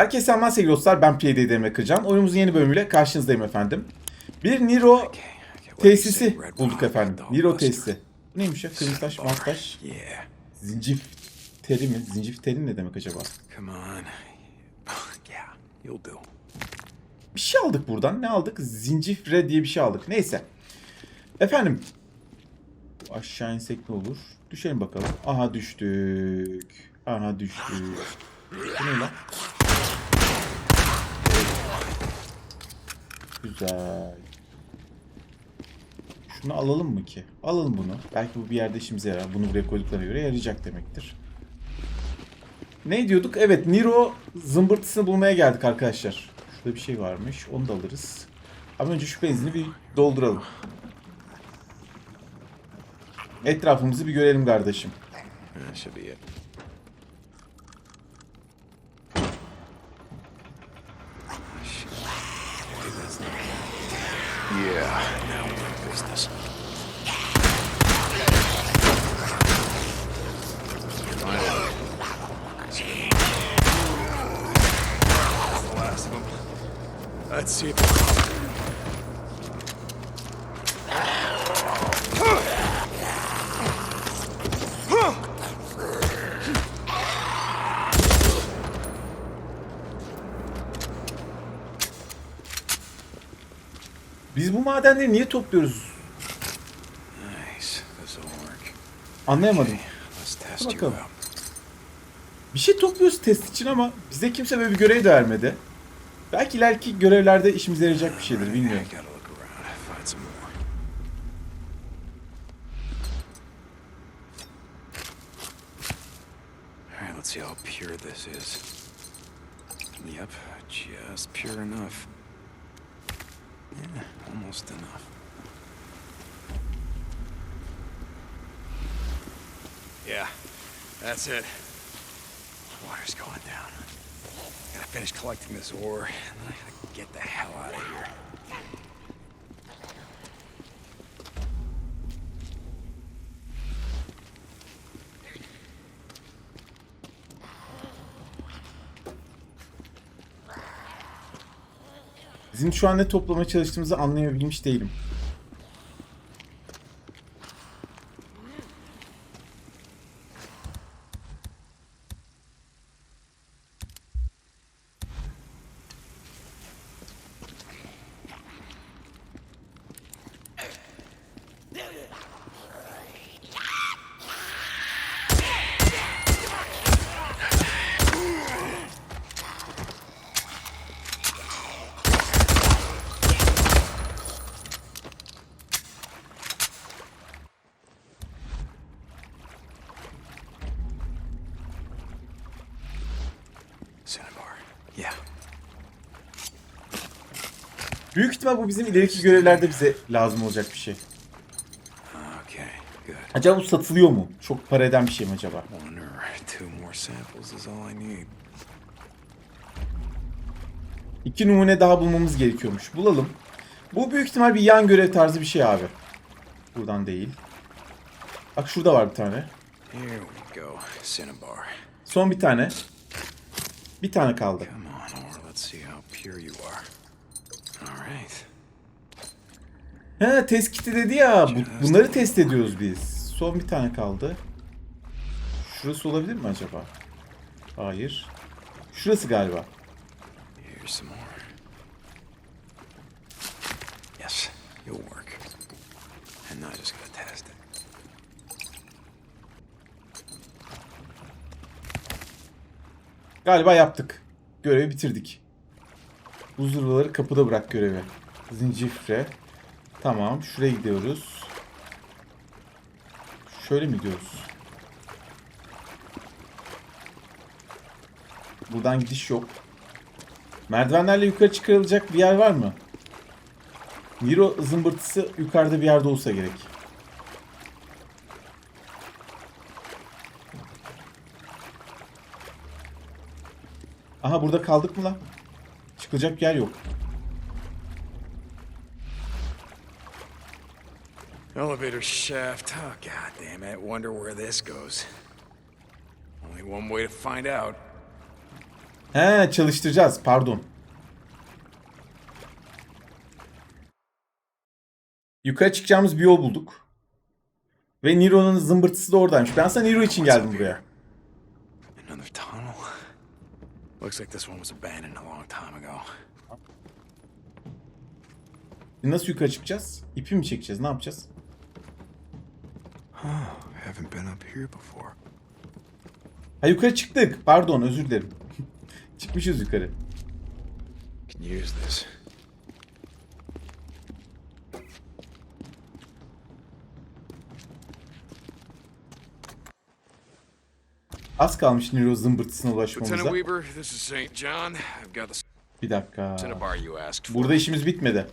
Herkese selamlar sevgili dostlar. Ben PDD Emre Kırcan. Oyunumuzun yeni bölümüyle karşınızdayım efendim. Bir Niro tesisi bulduk efendim. Niro tesisi. Bu neymiş ya? Kırmızı taş, mat taş, Yeah, zincif teli mi? Zincif teli ne demek acaba? Bir şey aldık buradan. Ne aldık? Zincifre diye bir şey aldık. Neyse. Efendim. Aşağı insek ne olur? Düşelim bakalım. Aha düştük. Aha düştük. Bu ne lan? Güzel. Şunu alalım mı ki? Alalım bunu. Belki bu bir yerde işimize yarar. Bunu buraya koyduklarına göre yarayacak demektir. Ne diyorduk? Evet Niro zımbırtısını bulmaya geldik arkadaşlar. Şurada bir şey varmış. Onu da alırız. Ama önce şu benzini bir dolduralım. Etrafımızı bir görelim kardeşim. Yeah, now we're in business. Let's see if bu madenleri niye topluyoruz? Anlayamadım. Let's test you Bakalım. Bir şey topluyoruz test için ama bize kimse böyle bir görev de vermedi. Belki ileriki görevlerde işimize yarayacak bir şeydir bilmiyorum. Let's see how pure this is. Yep, just pure enough. Almost enough. Yeah, that's it. Water's going down. Gotta finish collecting this ore, and then I gotta get the hell out of here. Bizim şu an ne toplamaya çalıştığımızı anlayabilmiş değilim. Büyük ihtimal bu bizim ileriki görevlerde bize lazım olacak bir şey. Acaba bu satılıyor mu? Çok para eden bir şey mi acaba? İki numune daha bulmamız gerekiyormuş. Bulalım. Bu büyük ihtimal bir yan görev tarzı bir şey abi. Buradan değil. Bak şurada var bir tane. Son bir tane. Bir tane kaldı. Come on, or let's see how pure you are. All right. He test dedi ya. Bu- bunları test ediyoruz biz. Son bir tane kaldı. Şurası olabilir mi acaba? Hayır. Şurası galiba. Here's some more. Yes, you'll work. And now I just gotta test it. Galiba yaptık. Görevi bitirdik. Bu zırhları kapıda bırak görevi. Zincifre. Tamam. Şuraya gidiyoruz. Şöyle mi gidiyoruz? Buradan gidiş yok. Merdivenlerle yukarı çıkarılacak bir yer var mı? Niro zımbırtısı yukarıda bir yerde olsa gerek. Aha burada kaldık mı lan? Çıkacak yer yok. Elevator shaft. Oh, god damn it. Wonder where this goes. Only one way to find out. He çalıştıracağız pardon. Yukarı çıkacağımız bir yol bulduk. Ve Nero'nun zımbırtısı da oradaymış. Ben aslında Nero için geldim buraya. Another tunnel. Looks like this one was abandoned a long time ago. Nasıl yukarı çıkacağız? İpi mi çekeceğiz? Ne yapacağız? Haven't been up here before. Ha yukarı çıktık. Pardon özür dilerim. Çıkmışız yukarı. Can use this. Az kalmış Nero zımbırtısına ulaşmamıza. Lieutenant Weaver, this is St. John. I've got the Bir dakika. Burada işimiz bitmedi.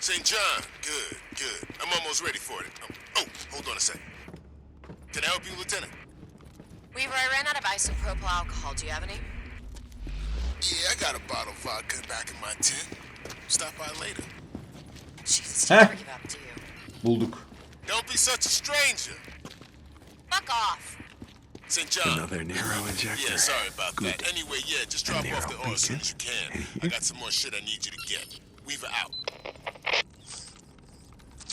St. John, good, good. I'm almost ready for it. Oh, oh, hold on a sec. Can I help you, Lieutenant? Weaver, I ran out of isopropyl alcohol. Do you have any? Yeah, I got a bottle of vodka back in my tent. Stop by later. Jesus, you Huh? never give up, do you? Bulduk. Don't be such a stranger. Fuck off. St. John. Another Nero injector. Yeah, sorry about Good. that. Anyway, yeah, just drop off the ore as soon as you can. I got some more shit I need you to get. Weaver out.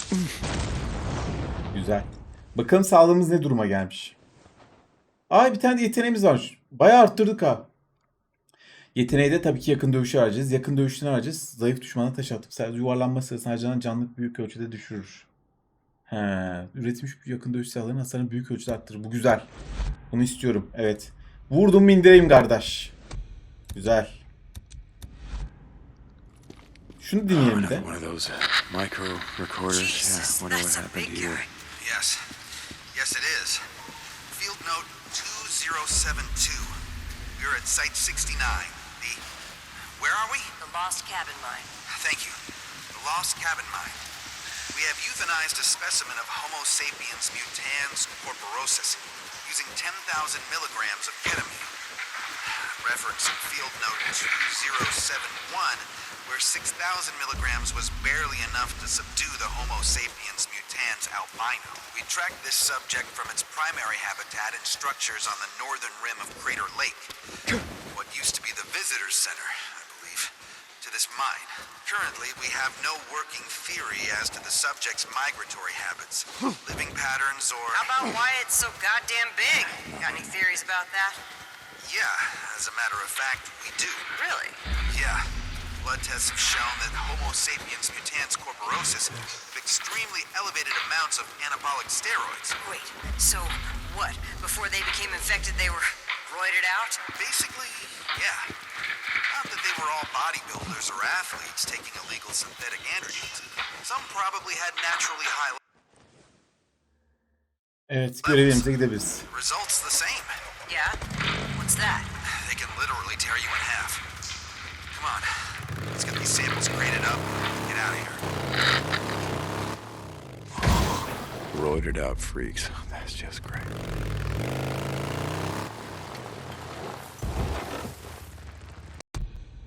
Mm. Güzel. Bakalım sağlığımız ne duruma gelmiş. Ay bir tane de yeteneğimiz var. Bayağı arttırdık ha. Yeteneği de tabii ki yakın dövüşü harcayacağız. Yakın dövüşten harcayacağız. Zayıf düşmana taş atıp sadece yuvarlanma sırasında harcanan canlılık büyük ölçüde düşürür. He, üretilmiş yakın dövüş silahlarının hasarını büyük ölçüde arttırır. Bu güzel. Bunu istiyorum. Evet. Vurdum mu indireyim kardeş. Güzel. Şunu Oh, dinleyelim de. Yes. Yes, it is. Field note 2072. We're at Site 69. The. Where are we? The lost cabin mine. Thank you. The Lost Cabin Mine. We have euthanized a specimen of Homo sapiens mutans corporosus using 10,000 milligrams of ketamine. Referencing field note 2071, where 6,000 milligrams was barely enough to subdue the Homo sapiens mutans albino. We tracked this subject from its primary habitat and structures on the northern rim of Crater Lake, what used to be the visitor's center, I believe, to this mine. Currently, we have no working theory as to the subject's migratory habits, living patterns, or. How about why it's so goddamn big? Got any theories about that? Yeah, as a matter of fact, we do. Really? Yeah. Blood tests have shown that Homo sapiens mutans corporosus have extremely elevated amounts of anabolic steroids. Wait, so what? Before they became infected, they were roided out? Basically, yeah. Not that they were all bodybuilders or athletes taking illegal synthetic androgens. Some probably had naturally high Evet görevimize gidebiliriz. results the same. Yeah? What's that? They can literally tear you in half. Come on, let's get these samples graded up get out of here. Roided out freaks. That's just great.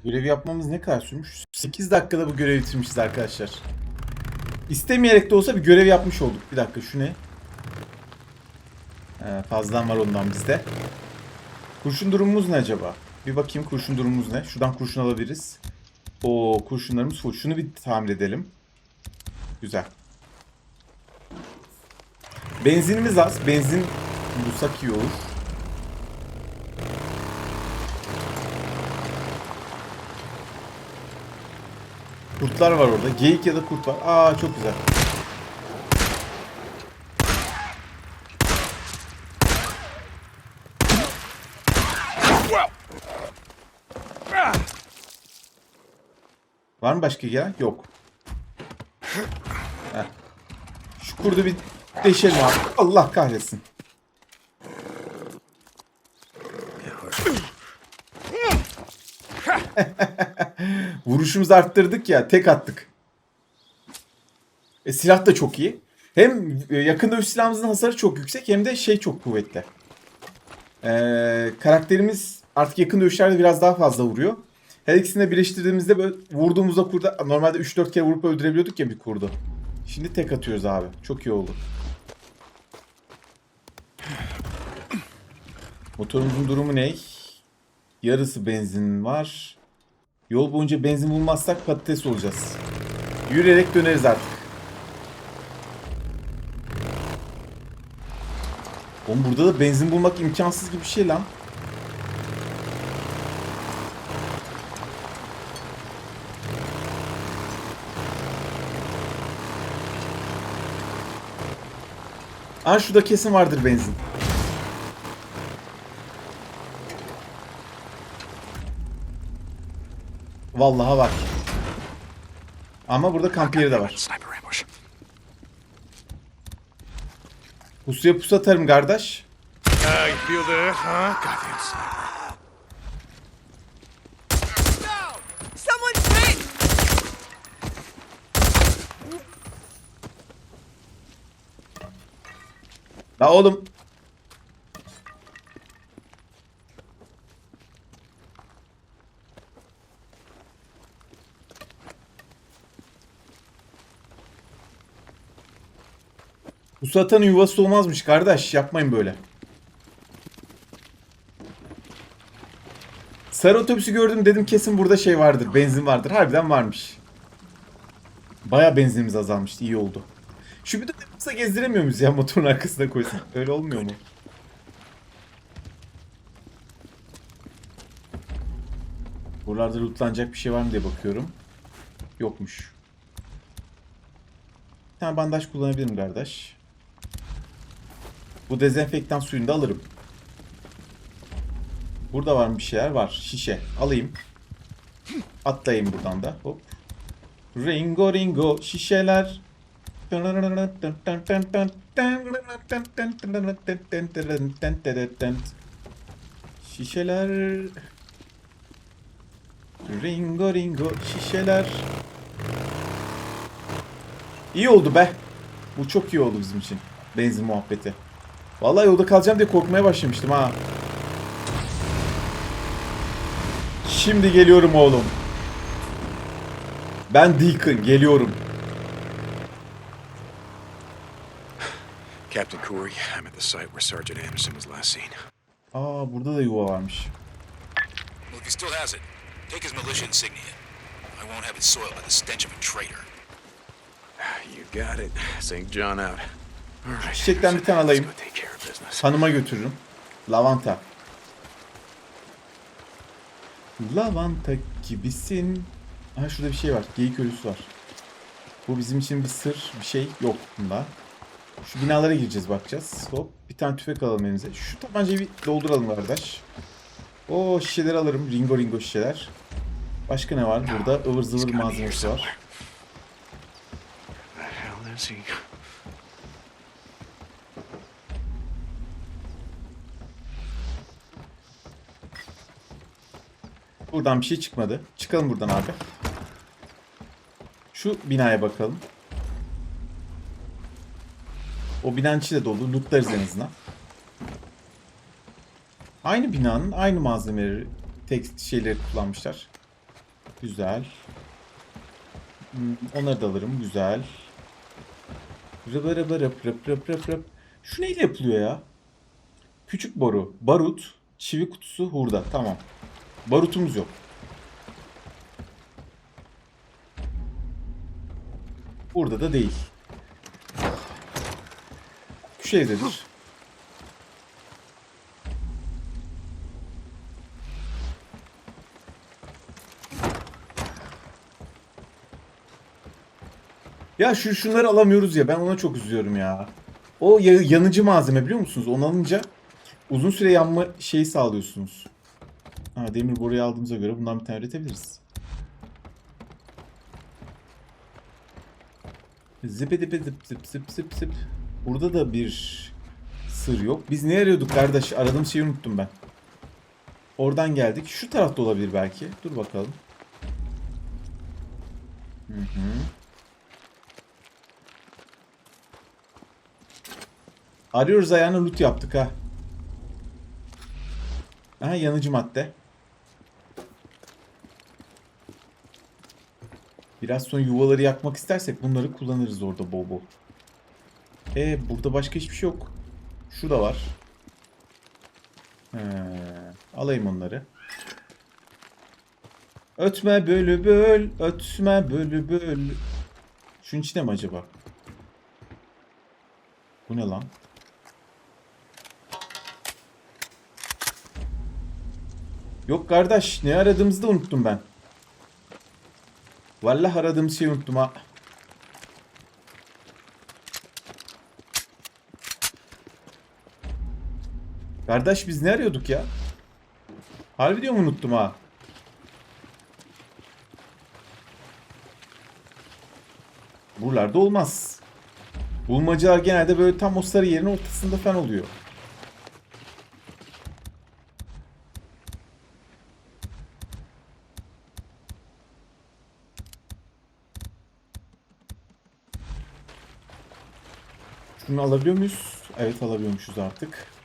Görevi yapmamız ne kadar sürmüş? 8 dakikada bu görevi bitirmişiz arkadaşlar. İstemeyerek de olsa bir görev yapmış olduk. Bir dakika şu ne? Ee, fazladan var ondan bizde. Kurşun durumumuz ne acaba? Bir bakayım kurşun durumumuz ne? Şuradan kurşun alabiliriz. O kurşunlarımız full. Şunu bir tamir edelim. Güzel. Benzinimiz az. Benzin bulsak iyi olur. Kurtlar var orada. Geyik ya da kurt var. Aa çok güzel. Var mı başka gelen? Yok. Heh. Şu kurdu bir deşelim abi. Allah kahretsin. Vuruşumuzu arttırdık ya. Tek attık. E, silah da çok iyi. Hem e, yakın dövüş silahımızın hasarı çok yüksek hem de şey çok kuvvetli. E, karakterimiz artık yakın dövüşlerde biraz daha fazla vuruyor. Her ikisini de birleştirdiğimizde böyle vurduğumuzda kurda normalde 3-4 kere vurup öldürebiliyorduk ya bir kurdu. Şimdi tek atıyoruz abi. Çok iyi oldu. Motorumuzun durumu ne? Yarısı benzin var. Yol boyunca benzin bulmazsak patates olacağız. Yürüyerek döneriz artık. Oğlum burada da benzin bulmak imkansız gibi bir şey lan. Aa şurada kesin vardır benzin. Vallahi var. Ama burada kamp yeri de var. Pusuya pusu atarım kardeş. La oğlum. Pusu atanın yuvası olmazmış kardeş. Yapmayın böyle. Sarı otobüsü gördüm dedim kesin burada şey vardır. Benzin vardır. Harbiden varmış. Baya benzinimiz azalmıştı. iyi oldu. Şu bir de kısa gezdiremiyor muyuz ya motorun arkasına koysak? Öyle olmuyor mu? Buralarda lootlanacak bir şey var mı diye bakıyorum. Yokmuş. Bir tane bandaj kullanabilirim kardeş. Bu dezenfektan suyunu da alırım. Burada var mı bir şeyler? Var. Şişe. Alayım. Atlayayım buradan da. Hop. Ringo ringo şişeler. Şişeler. Ringo ringo şişeler. İyi oldu be. Bu çok iyi oldu bizim için. Benzin muhabbeti. Vallahi yolda kalacağım diye korkmaya başlamıştım ha. Şimdi geliyorum oğlum. Ben Deacon geliyorum. Captain Corey, I'm at the site where Sergeant Anderson was last seen. Aa burada da yuva varmış. Well, if he still has it, take his militia insignia. I won't have it soiled by the stench of a traitor. You got it. St. John out. All right. Çiçekten bir tane alayım. go take care of business. Hanıma götürürüm. Lavanta. Lavanta gibisin. Ha şurada bir şey var. Geyik ölüsü var. Bu bizim için bir sır, bir şey yok bunda. Şu binalara gireceğiz bakacağız. Hop bir tane tüfek alalım elimize. Şu tabancayı bir dolduralım kardeş. O şişeleri alırım. Ringo ringo şişeler. Başka ne var? Burada ıvır zıvır malzemesi var. Buradan bir şey çıkmadı. Çıkalım buradan abi. Şu binaya bakalım. O binanın içi de dolu. Lootlarız en azından. Aynı binanın aynı malzemeleri, tek şeyleri kullanmışlar. Güzel. Hmm, Onları da alırım. Güzel. Rıbı rıbı rıp rıp rıp rıp rıp. Şu neyle yapılıyor ya? Küçük boru, barut, çivi kutusu, hurda. Tamam. Barutumuz yok. Burada da değil. Şu evdedir. Ya şu şunları alamıyoruz ya ben ona çok üzülüyorum ya. O ya- yanıcı malzeme biliyor musunuz? Onu alınca uzun süre yanma şeyi sağlıyorsunuz. Ha, demir boruyu aldığımıza göre bundan bir tane üretebiliriz. Zipi dipi zip zip zip zip zip. Burada da bir sır yok. Biz ne arıyorduk kardeş? Aradığım şeyi unuttum ben. Oradan geldik. Şu tarafta olabilir belki. Dur bakalım. Hı hı. Arıyoruz ayağına loot yaptık ha. Aha yanıcı madde. Biraz sonra yuvaları yakmak istersek bunları kullanırız orada bol bol. E burada başka hiçbir şey yok. Şu da var. He, alayım onları. Ötme bülbül, ötme bülbül. Şunun içinde mi acaba? Bu ne lan? Yok kardeş, ne aradığımızı da unuttum ben. Vallahi aradığımız şeyi unuttum ha. Kardeş biz ne arıyorduk ya? Harbi diyorum unuttum ha. Buralarda olmaz. Bulmacalar genelde böyle tam o sarı yerin ortasında falan oluyor. Şunu alabiliyor muyuz? Evet alabiliyormuşuz artık.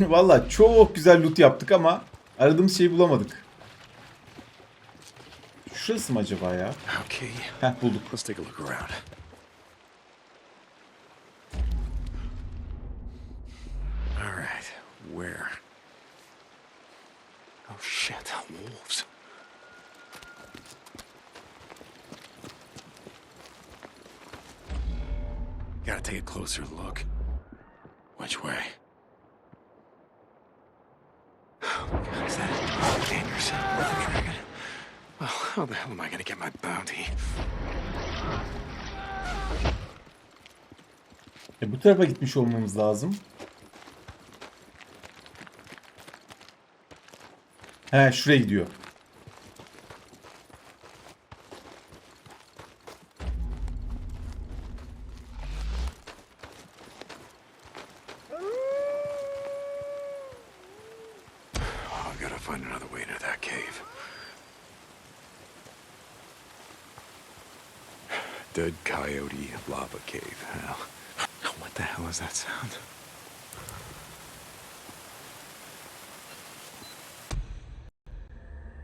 Valla çok güzel loot yaptık ama aradığımız şeyi bulamadık. Şurası mı acaba ya? Okay, Heh bulduk. let's take a look around. All right, where? Oh shit, wolves. Gotta take a closer look. Which way? Oh my god, is that Anderson with the dragon? Well, how the hell am I gonna get my bounty? E, bu tarafa gitmiş olmamız lazım. He şuraya gidiyor. Oh, I've gotta find another way into that cave. Dead Coyote Lava Cave. Hell. What the hell is that sound?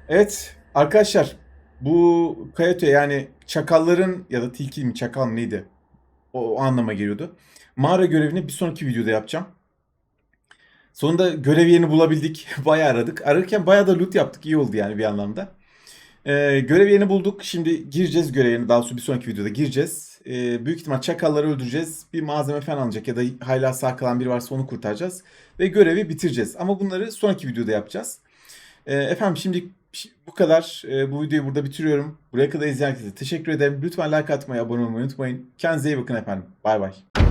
Evet arkadaşlar bu Coyote yani çakalların ya da tilki mi çakal mı neydi? O, o anlama geliyordu. Mağara görevini bir sonraki videoda yapacağım. Sonunda görev yerini bulabildik. Bayağı aradık. Ararken bayağı da loot yaptık. İyi oldu yani bir anlamda. Ee, görev yerini bulduk. Şimdi gireceğiz görev yerine. Daha sonra bir sonraki videoda gireceğiz. Ee, büyük ihtimal çakalları öldüreceğiz. Bir malzeme falan alacak ya da hala sağ kalan biri varsa onu kurtaracağız. Ve görevi bitireceğiz. Ama bunları sonraki videoda yapacağız. Ee, efendim şimdi bu kadar. Ee, bu videoyu burada bitiriyorum. Buraya kadar izleyen herkese teşekkür ederim. Lütfen like atmayı, abone olmayı unutmayın. Kendinize iyi bakın efendim. Bay bay.